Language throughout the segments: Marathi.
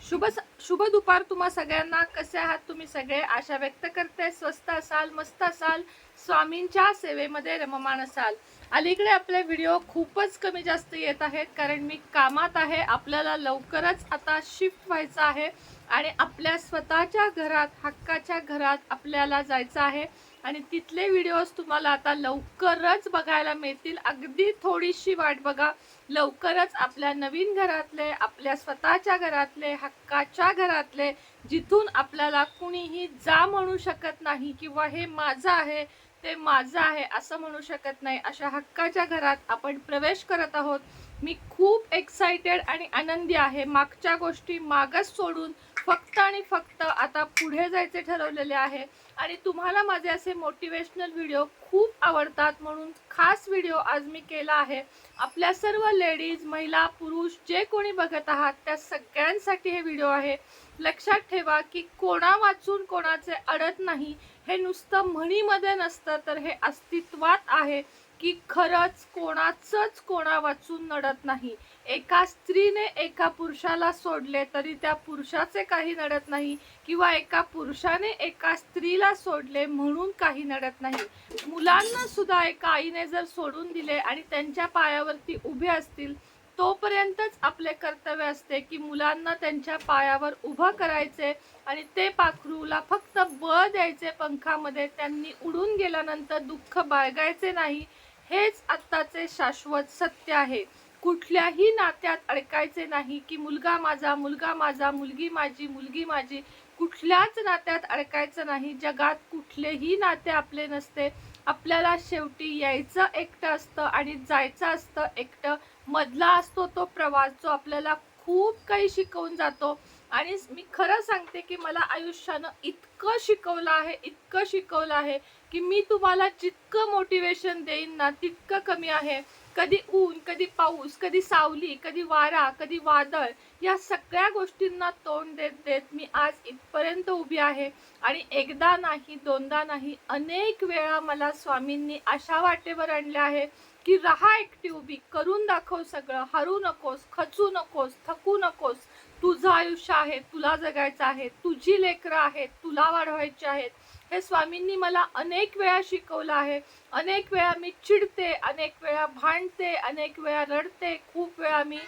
शुभ शुभ दुपार तुम्हा सगळ्यांना. कसे आहात तुम्ही सगळे? आशा व्यक्त करते. स्वस्त असाल मस्त असाल स्वामींच्या सेवेमध्ये रममान असाल. अलीकडे आपले व्हिडिओ खूपच कमी जास्त येत आहेत कारण मी कामात आहे. आपल्याला लवकरच आता शिफ्ट व्हायचं आहे आणि आपल्या स्वतःच्या घरात हक्काच्या घरात आपल्याला जायचं आहे. आणि तिथले व्हिडिओज तुम्हाला आता लवकरच बघायला मिळतील. अगदी थोडीशी वाट बघा. लवकरच आपल्या नवीन घरातले आपल्या स्वतःच्या घरातले हक्काच्या घरातले जिथून आपल्याला कुणीही जा म्हणू शकत नाही किंवा हे माझं आहे ते माझं आहे असं म्हणू शकत नाही. अशा हक्काच्या घरात आपण प्रवेश करत आहोत. मी खूप एक्साइटेड आणि आनंदी आहे. मागच्या गोष्टी मागच सोडून फक्त आणि फक्त आता पुढे जायचे ठरवलेले आहे. आणि तुम्हाला माझे असे मोटिवेशनल व्हिडिओ खूप आवडतात म्हणून खास व्हिडिओ आज मी केला आहे. आपल्या सर्व लेडीज महिला पुरुष जे कोणी बघत आहात त्या सगळ्यांसाठी हे व्हिडिओ आहे. लक्षात ठेवा की कोणा वाचून कोणाचे अडत नाही. हे नुसतं म्हणीमध्ये नसतं तर हे अस्तित्वात आहे. की खरंच कोणाचंच कोणा वाचून नडत नाही. एका स्त्रीने एका पुरुषाला सोडले तरी त्या पुरुषाचे काही नडत नाही किंवा एका पुरुषाने एका स्त्रीला सोडले म्हणून काही नडत नाही. मुलांना सुद्धा एका आईने जर सोडून दिले आणि त्यांच्या पायावरती उभे असतील तोपर्यंतच आपले कर्तव्य असते की मुलांना त्यांच्या पायावर उभं करायचे आणि ते पाखरूला फक्त बळ द्यायचे पंखामध्ये त्यांनी उडून गेल्यानंतर दुःख बाळगायचे नाही. हेच आत्ताचे शाश्वत सत्य आहे. कुठल्याही नात्यात अडकायचे नाही की मुलगा माझा मुलगा माझा मुलगी माझी मुलगी माझी. कुठल्याच नात्यात अडकायचं नाही. जगात कुठलेही नाते आपले नसते. आपल्याला शेवटी यायचं एकटं असतं आणि जायचं असतं एकटं. मधला असतो तो प्रवास जो आपल्याला खूप काही शिकवून जातो. आणि मी खरं सांगते की मला आयुष्यानं इतकं शिकवलं आहे इतकं शिकवलं आहे की मी तुम्हाला जितकं मोटिवेशन देईन ना तितकं कमी आहे. कधी ऊन कधी पाऊस कधी सावली कधी वारा कधी वादळ या सगळ्या गोष्टींना तोंड देत देत मी आज इथपर्यंत उभी आहे. आणि एकदा नाही दोनदा नाही अनेक वेळा मला स्वामींनी अशा वाटेवर आणले आहे की राहा एकटी उभी करून दाखव सगळं हरू नकोस खचू नकोस थकू नकोस तुझं आयुष्य आहे तुला जगायचं आहे तुझी लेकरं आहेत तुला वाढवायची आहेत. हे स्वामींनी मला अनेक वेळा शिकवलं आहे. अनेक वेळा मी चिडते अनेक वेळा भांडते अनेक वेळा रडते खूप वेळा मी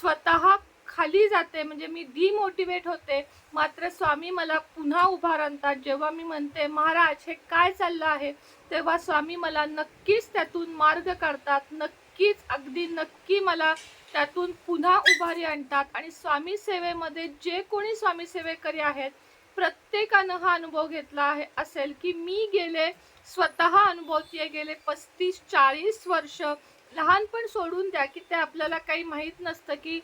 स्वतः खाली जाते म्हणजे मी डिमोटिवेट होते. मात्र स्वामी मला पुन्हा उभा राहतात. जेव्हा मी म्हणते महाराज हे काय चाललं आहे? तेव्हा स्वामी मला नक्कीच त्यातून मार्ग काढतात. नक्कीच अगदी नक्की मला त्यातून पुन्हा उभारी आणतात. आणि स्वामी सेवेमध्ये जे कोणी स्वामी सेवेकरी आहेत प्रत्येकानं हा अनुभव घेतला आहे असेल की मी गेले स्वतः अनुभवतीये गेले पस्तीस चाळीस वर्ष लहानपण सोडून द्या की ते आपल्याला काही माहीत नसतं की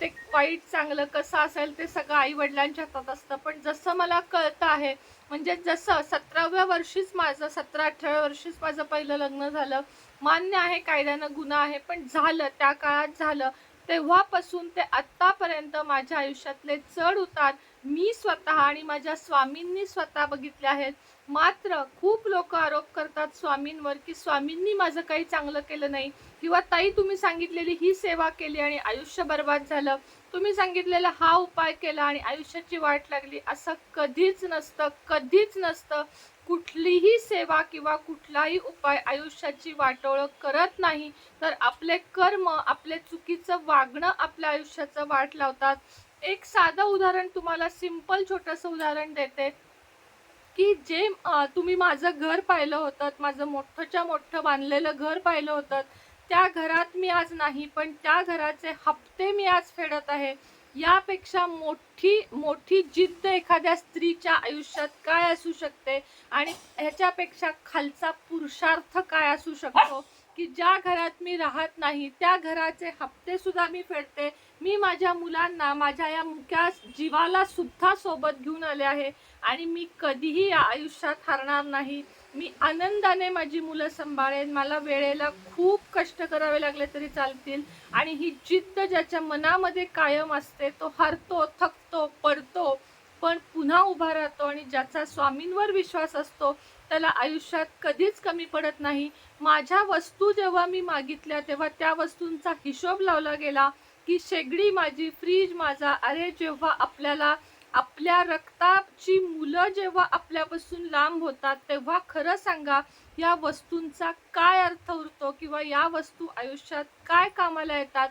ते वाईट चांगलं कसं असेल ते सगळं आई वडिलांच्या हातात असतं. पण जसं मला कळतं आहे म्हणजे जसं सतराव्या वर्षीच माझं सतरा अठराव्या वर्षीच माझं पहिलं लग्न झालं. मान्य आहे कायद्यानं गुन्हा आहे पण झालं त्या काळात झालं. तेव्हापासून ते आत्तापर्यंत माझ्या आयुष्यातले चढ उतार मी स्वतः आणि माझ्या स्वामींनी स्वतः बघितले आहेत. मात्र खूप लोक आरोप करतात स्वामींवर की स्वामींनी माझं काही चांगलं केलं नाही. किंवा ताई तुम्ही सांगितलेली ही सेवा केली आणि आयुष्य बर्बाद झालं. तुम्ही सांगितलेला हा उपाय केला आणि आयुष्याची वाट लागली असं कधीच नसतं कधीच नसतं. कुठलीही सेवा किंवा कुठलाही उपाय आयुष्याची वाटोळं करत नाही तर आपले कर्म आपले चुकीचं वागणं आपल्या आयुष्याचं वाट लावतात. एक साधं उदाहरण तुम्हाला सिंपल छोटंसं उदाहरण देते की जे तुम्ही माझं घर पाहिलं होतं माझं मोठंच्या मोठं बांधलेलं घर पाहिलं होतं. त्या घरात मी आज नाही पण त्या घराचे हप्ते मी आज फेडत आहे. यापेक्षा मोठी मोठी जिद्द एखाद्या स्त्रीच्या आयुष्यात काय असू शकते? आणि ह्याच्यापेक्षा खालचा पुरुषार्थ काय असू शकतो? की ज्या घरात मी राहत नाही त्या घराचे हप्ते सुद्धा मी फेडते. मी माझ्या मुलांना माझ्या या मुक्या जीवाला सुद्धा सोबत घेऊन आले आहे. आणि मी कधीही या आयुष्यात हरणार नाही. मी आनंदाने माझी मुलं सांभाळेन मला वेळेला खूप कष्ट करावे लागले तरी चालतील. आणि ही जिद्द ज्याच्या मनामध्ये कायम असते तो हरतो थकतो पडतो पण पुन्हा उभा राहतो आणि ज्याचा स्वामींवर विश्वास असतो त्याला आयुष्यात कधीच कमी पडत नाही. माझ्या वस्तू जेव्हा मी मागितल्या तेव्हा त्या वस्तूंचा हिशोब लावला गेला की शेगडी माझी फ्रीज माझा अरे जेव्हा आपल्याला आपल्या रक्ताची मुलं जेव्हा आपल्यापासून लांब होतात तेव्हा खरं सांगा या वस्तूंचा काय अर्थ उरतो किंवा या वस्तू आयुष्यात काय कामाला येतात?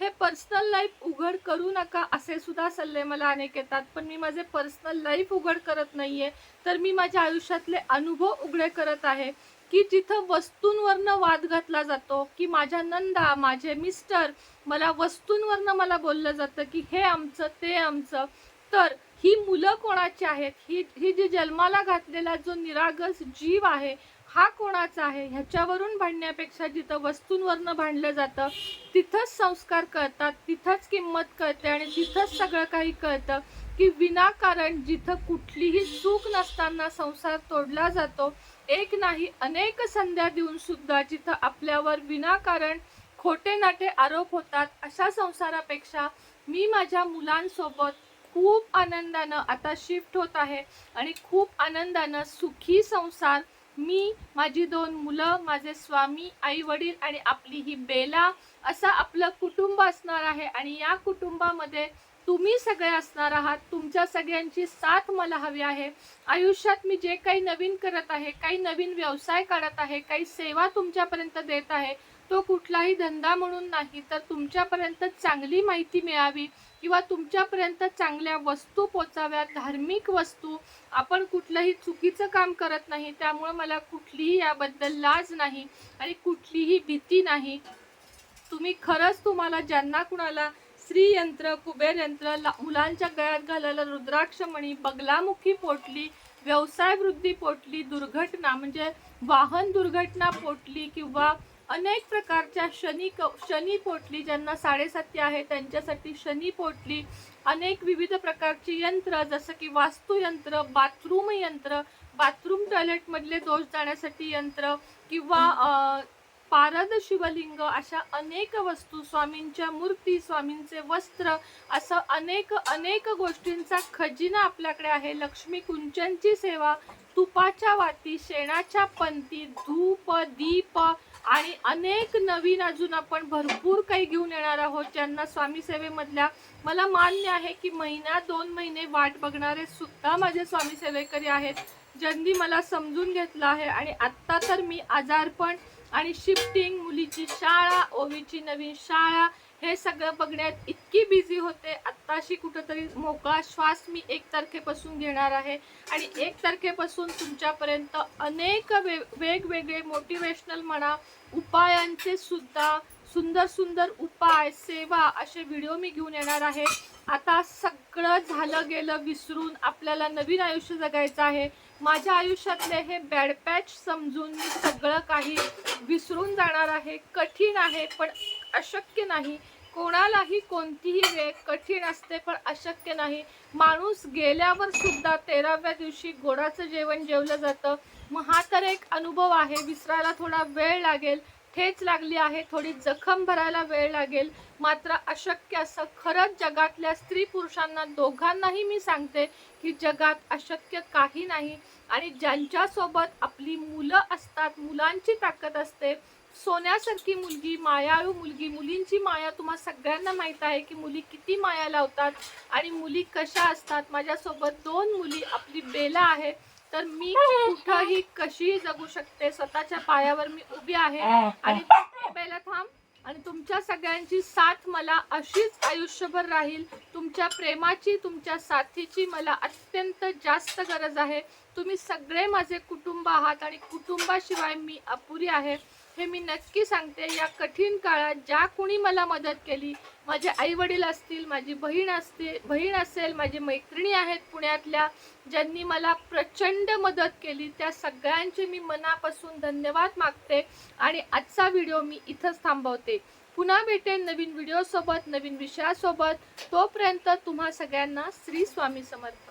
हे पर्सनल लाईफ उघड करू नका असे सुद्धा सल्ले मला अनेक येतात. पण मी माझे पर्सनल लाईफ उघड करत नाही आहे तर मी माझ्या आयुष्यातले अनुभव उघडे करत आहे. की जिथं वस्तूंवरनं वाद घातला जातो की माझ्या नंदा माझे मिस्टर मला वस्तूंवरनं मला बोललं जातं की हे आमचं ते आमचं तर ही मुलं कोणाची आहेत? ही ही जी जन्माला घातलेला जो निरागस जीव आहे हा कोणाचा आहे? ह्याच्यावरून भांडण्यापेक्षा जिथं वस्तूंवरनं भांडलं जातं तिथंच संस्कार कळतात तिथंच किंमत कळते आणि तिथंच सगळं काही कळतं की विनाकारण जिथं कुठलीही चूक नसताना संसार तोडला जातो एक नाही अनेक संध्या देऊन सुद्धा जिथं आपल्यावर विनाकारण खोटे नाटे आरोप होतात अशा संसारापेक्षा मी माझ्या मुलांसोबत खूप आनंदानं आता शिफ्ट होत आहे आणि खूप आनंदानं सुखी संसार मी माझी दोन मुलं माझे स्वामी आई वडील आणि आपली ही बेला असं आपलं कुटुंब असणार आहे आणि या कुटुंबामध्ये तुम्ही सगळे असणार आहात तुमच्या सगळ्यांची साथ मला हवी आहे. आयुष्यात मी जे काही नवीन करत आहे काही नवीन व्यवसाय काढत आहे काही सेवा तुमच्यापर्यंत देत आहे तो कुठलाही धंदा म्हणून नाही तर तुमच्यापर्यंत चांगली माहिती मिळावी. किंवा तुमच्यापर्यंत चांगल्या वस्तू पोचाव्यात धार्मिक वस्तू आपण कुठलंही चुकीचं काम करत नाही त्यामुळं मला कुठलीही याबद्दल लाज नाही आणि कुठलीही भीती नाही. तुम्ही खरंच तुम्हाला ज्यांना कुणाला स्त्रीयंत्र कुबेरयंत्र ला- मुलांच्या गळ्यात घालायला रुद्राक्षमणी बगलामुखी पोटली व्यवसाय वृद्धी पोटली दुर्घटना म्हणजे वाहन दुर्घटना पोटली किंवा अनेक प्रकारच्या शनी क शनी पोटली ज्यांना साडेसाती आहे त्यांच्यासाठी शनी पोटली अनेक विविध प्रकारची यंत्र जसं की वास्तुयंत्र बाथरूम यंत्र बाथरूम टॉयलेटमधले दोष जाण्यासाठी यंत्र किंवा पारद शिवलिंग अशा अनेक वस्तू स्वामींच्या मूर्ती स्वामींचे वस्त्र असं अनेक अनेक गोष्टींचा खजिना आपल्याकडे आहे. लक्ष्मी कुंचनची सेवा तुपाच्या वाती शेणाच्या पंती धूप दीप आणि अनेक नवीन अजून आपण भरपूर काही घेऊन येणार आहोत ज्यांना स्वामी सेवेमधल्या मला मान्य आहे की महिना दोन महिने वाट बघणारे सुद्धा माझे स्वामी सेवेकरी आहेत ज्यांनी मला समजून घेतलं आहे. आणि आत्ता तर मी आजारपण आणि शिफ्टिंग मुलीची शाळा ओवीची नवीन शाळा हे सगळं बघण्यात इतकी बिझी होते. आत्ताशी कुठंतरी मोकळा श्वास मी एक तारखेपासून घेणार आहे. आणि एक तारखेपासून तुमच्यापर्यंत अनेक वे वेगवेगळे मोटिवेशनल म्हणा उपायांचे सुद्धा सुंदर सुंदर उपाय सेवा असे व्हिडिओ मी घेऊन येणार आहे. आता सगळं झालं गेलं विसरून आपल्याला नवीन आयुष्य जगायचं आहे. माझ्या आयुष्यातले हे बॅड पॅच समजून मी सगळं काही विसरून जाणार आहे. कठीण आहे पण अशक्य नाही. कोणालाही कोणतीही वेळ कठीण असते पण अशक्य नाही. माणूस गेल्यावर सुद्धा तेराव्या दिवशी गोडाचं जेवण जेवलं जातं. मग हा तर एक अनुभव आहे विसरायला थोडा वेळ लागेल. ठेच लागली आहे थोडी जखम भरायला वेळ लागेल. मात्र अशक्य असं खरंच जगातल्या स्त्री पुरुषांना दोघांनाही मी सांगते की जगात अशक्य काही नाही. आणि ज्यांच्यासोबत आपली मुलं असतात मुलांची ताकद असते सोन्यासारखी मुलगी मायाळू मुलगी मुलींची माया तुम्हा सगळ्यांना माहीत आहे की मुली किती माया लावतात आणि मुली कशा असतात. माझ्यासोबत दोन मुली आपली बेला आहे तर मी कुठंही कशीही जगू शकते. स्वतःच्या पायावर मी उभी आहे. आणि बेला थांब. आणि तुमच्या सगळ्यांची साथ मला अशीच आयुष्यभर राहील. तुमच्या प्रेमाची तुमच्या साथीची मला अत्यंत जास्त गरज आहे. तुम्ही सगळे माझे कुटुंब आहात आणि कुटुंबाशिवाय मी अपुरी आहे. हे मी नक्की सांगते या कठीण काळात ज्या कुणी मला मदत केली माझे आई वडील असतील माझी बहीण असते बहीण असेल माझी मैत्रिणी आहेत पुण्यातल्या ज्यांनी मला प्रचंड मदत केली त्या सगळ्यांचे मी मनापासून धन्यवाद मागते आणि आजचा व्हिडिओ मी इथंच थांबवते. पुन्हा भेटेन नवीन व्हिडिओसोबत नवीन विषयासोबत. तोपर्यंत तुम्हा सगळ्यांना श्री स्वामी समर्थ.